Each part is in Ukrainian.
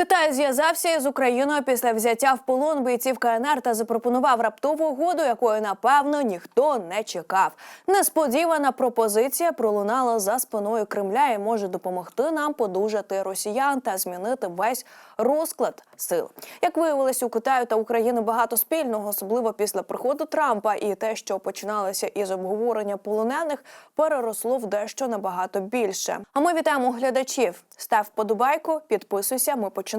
Китай зв'язався із Україною після взяття в полон бійців КНР та запропонував раптову угоду, якої напевно ніхто не чекав. Несподівана пропозиція пролунала за спиною Кремля і може допомогти нам подужати росіян та змінити весь розклад сил. Як виявилось, у Китаю та України багато спільного, особливо після приходу Трампа, і те, що починалося із обговорення полонених, переросло в дещо набагато більше. А ми вітаємо глядачів. Став подобайку, підписуйся. Ми починаємо.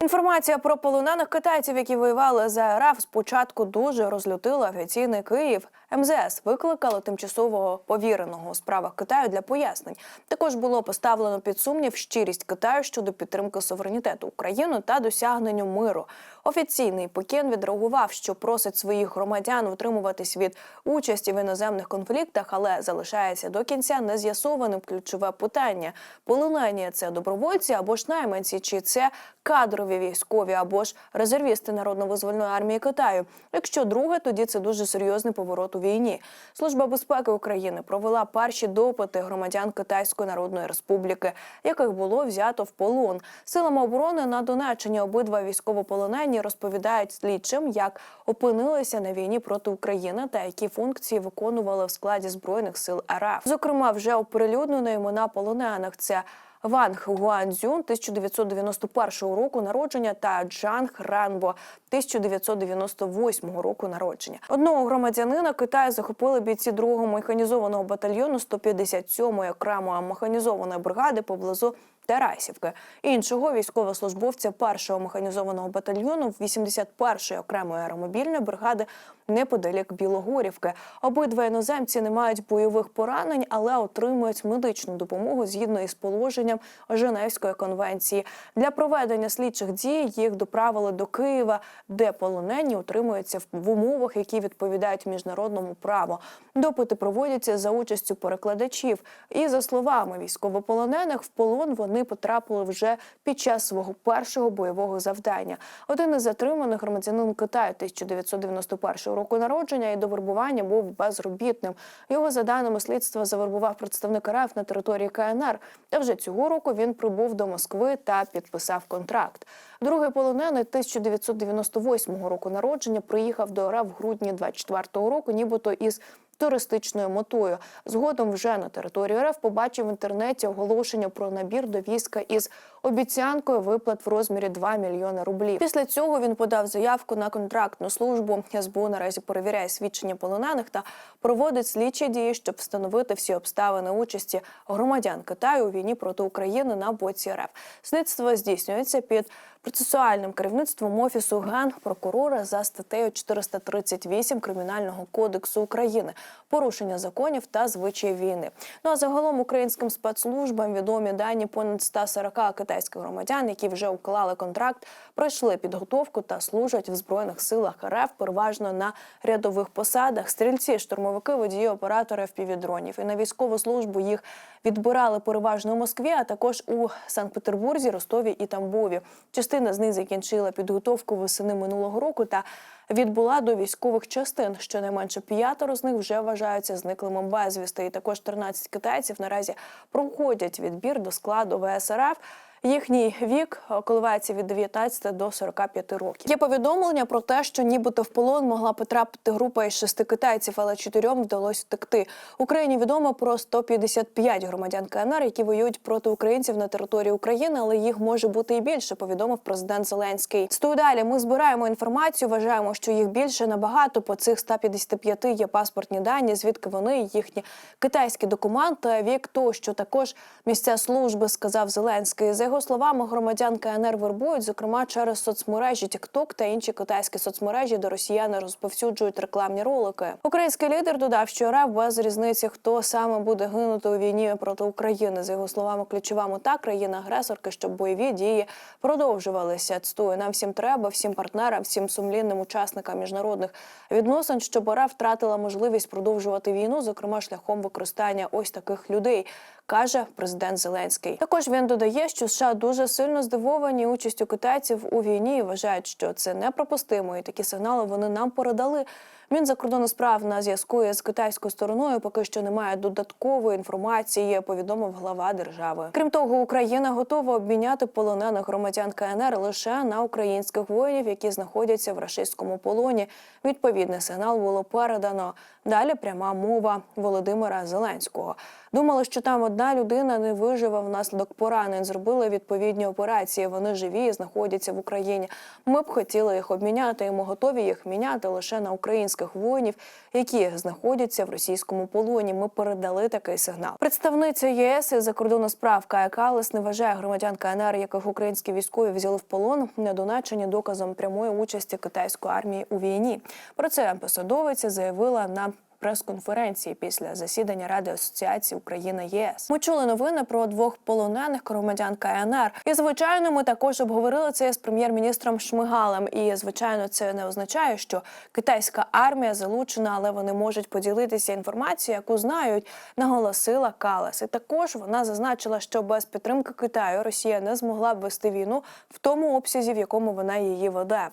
Інформація про полонених китайців, які воювали за РФ, спочатку дуже розлютила офіційний Київ. МЗС викликало тимчасового повіреного у справах Китаю для пояснень. Також було поставлено під сумнів щирість Китаю щодо підтримки суверенітету України та досягненню миру. Офіційний Пекін відреагував, що просить своїх громадян утримуватись від участі в іноземних конфліктах, але залишається до кінця нез'ясованим ключове питання: полонені це добровольці або ж найманці, чи це кадрові військові або ж резервісти народно-визвольної армії Китаю. Якщо друге, тоді це дуже серйозний поворот у війні. Служба безпеки України провела перші допити громадян Китайської Народної Республіки, яких було взято в полон. Силами оборони на Донеччині обидва військовополонені розповідають слідчим, як опинилися на війні проти України та які функції виконували в складі збройних сил РФ. Зокрема, вже оприлюднено імена полонених. Це Ванг Гуанзюн 1991 року народження та Джанг Ранбо 1998 року народження. Одного громадянина Китаю захопили бійці другого механізованого батальйону 157-ї окремої механізованої бригади поблизу Тарасівки. Іншого військовослужбовця першого механізованого батальйону 81-ї окремої аеромобільної бригади неподалік Білогорівки. Обидва іноземці не мають бойових поранень, але отримують медичну допомогу згідно із положенням Женевської конвенції. Для проведення слідчих дій їх доправили до Києва, де полонені утримуються в- умовах, які відповідають міжнародному праву. Допити проводяться за участю перекладачів. І за словами військовополонених, в полон вони потрапили вже під час свого першого бойового завдання. Один із затриманих громадянин Китаю 1991 року народження і до вербування був безробітним. Його за даними слідства завербував представник РФ на території КНР. Та вже цього року він прибув до Москви та підписав контракт. Другий полонений 1998 року народження приїхав до РФ в грудні 24 року, нібито із туристичною метою. Згодом вже на території РФ побачив в інтернеті оголошення про набір до війська із обіцянкою виплат в розмірі 2 мільйони рублів. Після цього він подав заявку на контрактну службу. СБУ наразі перевіряє свідчення полонених та проводить слідчі дії, щоб встановити всі обставини участі громадян Китаю у війні проти України на боці РФ. Слідство здійснюється під процесуальним керівництвом офісу генпрокурора за статтею 438 кримінального кодексу України порушення законів та звичаїв війни. Ну а загалом українським спецслужбам відомі дані понад 140 китайських громадян, які вже уклали контракт, пройшли підготовку та служать в збройних силах РФ, переважно на рядових посадах. Стрільці, штурмовики, водії, оператори впівдронів. І на військову службу їх відбирали переважно у Москві, а також у Санкт-Петербурзі, Ростові і Тамбові. Частина з них закінчила підготовку восени минулого року та відбула до військових частин. Щонайменше п'ятеро з них вже вважаються зниклими безвісти. І також 13 китайців наразі проходять відбір до складу ВСРФ. Їхній вік коливається від 19 до 45 років. Є повідомлення про те, що нібито в полон могла потрапити група із шести китайців, але чотирьом вдалося втекти. Україні відомо про 155 громадян КНР, які воюють проти українців на території України, але їх може бути і більше. Повідомив президент Зеленський. Стою далі. Ми збираємо інформацію. Вважаємо, що їх більше набагато. По цих 155 є паспортні дані, звідки вони їхні китайські документи, вік тощо. Також місця служби сказав Зеленський. За його словами, громадян КНР вербують, зокрема через соцмережі TikTok та інші китайські соцмережі, де росіяни розповсюджують рекламні ролики. Український лідер додав, що РФ без різниці, хто саме буде гинути у війні проти України. За його словами, ключова мета країни-агресорки, щоб бойові дії продовжувалися. Цитую, нам всім треба, всім партнерам, всім сумлінним учасникам міжнародних відносин, що РФ втратила можливість продовжувати війну, зокрема шляхом використання ось таких людей. Каже президент Зеленський. Також він додає, що США дуже сильно здивовані участю китайців у війні і вважають, що це неприпустимо. І такі сигнали вони нам передали. Мінзакордонних справ на зв'язку із китайською стороною поки що немає додаткової інформації. Повідомив глава держави. Крім того, Україна готова обміняти полонених громадян КНР лише на українських воїнів, які знаходяться в рашистському полоні. Відповідний сигнал було передано. Далі пряма мова Володимира Зеленського. Думали, що там одна людина не виживе внаслідок поранень. Зробили відповідні операції. Вони живі і знаходяться в Україні. Ми б хотіли їх обміняти. і Ми готові їх міняти лише на українських воїнів, які знаходяться в російському полоні. Ми передали такий сигнал. Представниця ЄС і закордонних справ Кая Калес не вважає громадян КНР, яких українські військові взяли в полон, не доначені доказом прямої участі китайської армії у війні. Про це посадовиця заявила на прес-конференції після засідання Ради асоціації Україна ЄС. Ми чули новини про двох полонених громадян КНР. І звичайно, ми також обговорили це з прем'єр-міністром Шмигалем. І звичайно, це не означає, що китайська армія залучена, але вони можуть поділитися інформацією, яку знають, наголосила Калас. І також вона зазначила, що без підтримки Китаю Росія не змогла б вести війну в тому обсязі, в якому вона її веде.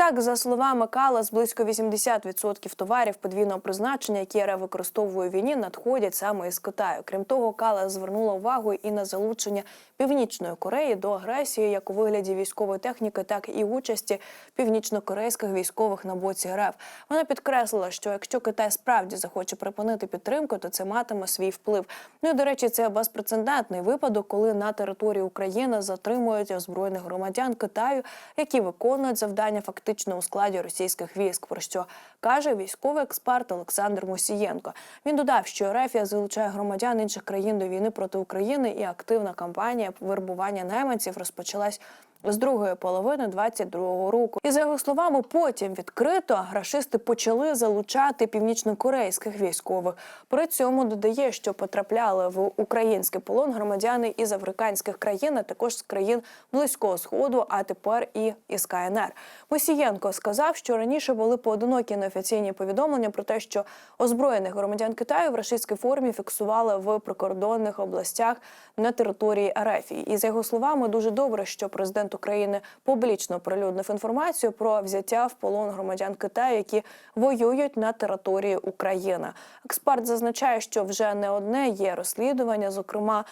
Так, за словами Калас, близько 80% товарів подвійного призначення, які РФ використовує в війні, надходять саме із Китаю. Крім того, Калас звернула увагу і на залучення Північної Кореї до агресії, як у вигляді військової техніки, так і участі північно-корейських військових на боці РФ. Вона підкреслила, що якщо Китай справді захоче припинити підтримку, то це матиме свій вплив. Ну і до речі, це безпрецедентний випадок, коли на території України затримують озброєних громадян Китаю, які виконують завдання фактично у складі російських військ. Про що каже військовий експерт Олександр Мусієнко. Він додав, що РФ залучає громадян інших країн до війни проти України, і активна кампанія вербування найманців розпочалась. З другої половини 22-го року, і за його словами, потім відкрито рашисти почали залучати північнокорейських військових. При цьому додає, що потрапляли в український полон громадяни із африканських країн, а також з країн близького сходу, а тепер і із КНР. Мосієнко сказав, що раніше були поодинокі неофіційні повідомлення про те, що озброєних громадян Китаю в рашистській формі фіксували в прикордонних областях на території РФ. І за його словами, дуже добре, що президент України публічно оприлюднив інформацію про взяття в полон громадян Китаю, які воюють на території України. Експерт зазначає, що вже не одне є розслідування, зокрема.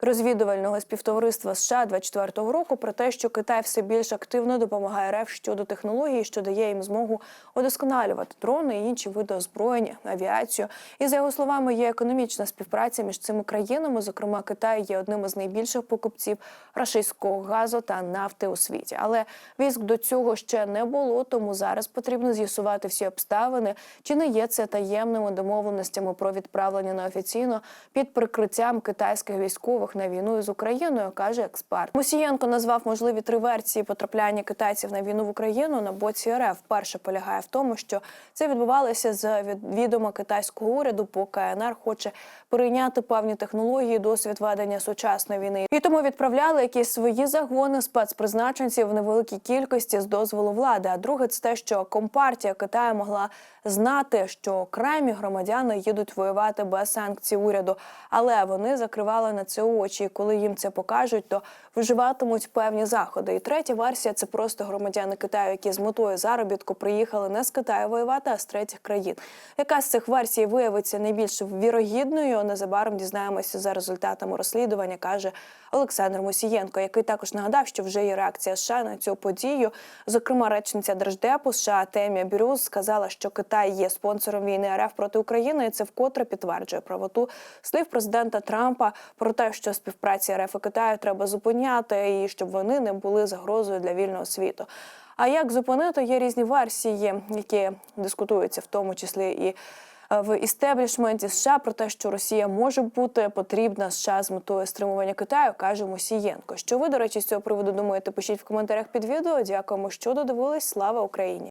Розвідувального співтовариства США 24-го року про те, що Китай все більш активно допомагає РФ щодо технології, що дає їм змогу удосконалювати дрони і інші види озброєння, авіацію. І за його словами, є економічна співпраця між цими країнами. Зокрема, Китай є одним із найбільших покупців рашистського газу та нафти у світі. Але військ до цього ще не було, тому зараз потрібно з'ясувати всі обставини, чи не є це таємними домовленостями про відправлення неофіційно під прикриттям китайських військових на війну з Україною, каже експерт. Мусієнко назвав можливі три версії потрапляння китайців на війну в Україну на боці РФ. Перша полягає в тому, що це відбувалося з відома китайського уряду, бо КНР хоче перейняти певні технології, досвід ведення сучасної війни, і тому відправляли якісь свої загони спецпризначенців в невеликій кількості з дозволу влади. А друге, це те, що компартія Китаю могла знати, що окремі громадяни їдуть воювати без санкцій уряду, але вони закривали на це очі. І коли їм це покажуть, то вживатимуть певні заходи. І третя версія це просто громадяни Китаю, які з метою заробітку приїхали не з Китаю воювати, а з третіх країн. Яка з цих версій виявиться найбільш вірогідною? Незабаром дізнаємося за результатами розслідування, каже Олександр Мусієнко, який також нагадав, що вже є реакція США на цю подію. Зокрема, речниця Держдепу США Темія Брюс сказала, що Китай є спонсором війни РФ проти України, і це вкотре підтверджує правоту слів президента Трампа про те, що співпраця РФ і Китаю треба зупиняти, і щоб вони не були загрозою для вільного світу. А як зупинити є різні версії, які дискутуються, в тому числі і е, в істеблішменті США про те, що Росія може бути потрібна США з метою стримування Китаю, каже Мосієнко. Що ви, до речі, з цього приводу думаєте? Пишіть в коментарях під відео. Дякуємо, що додивились. Слава Україні!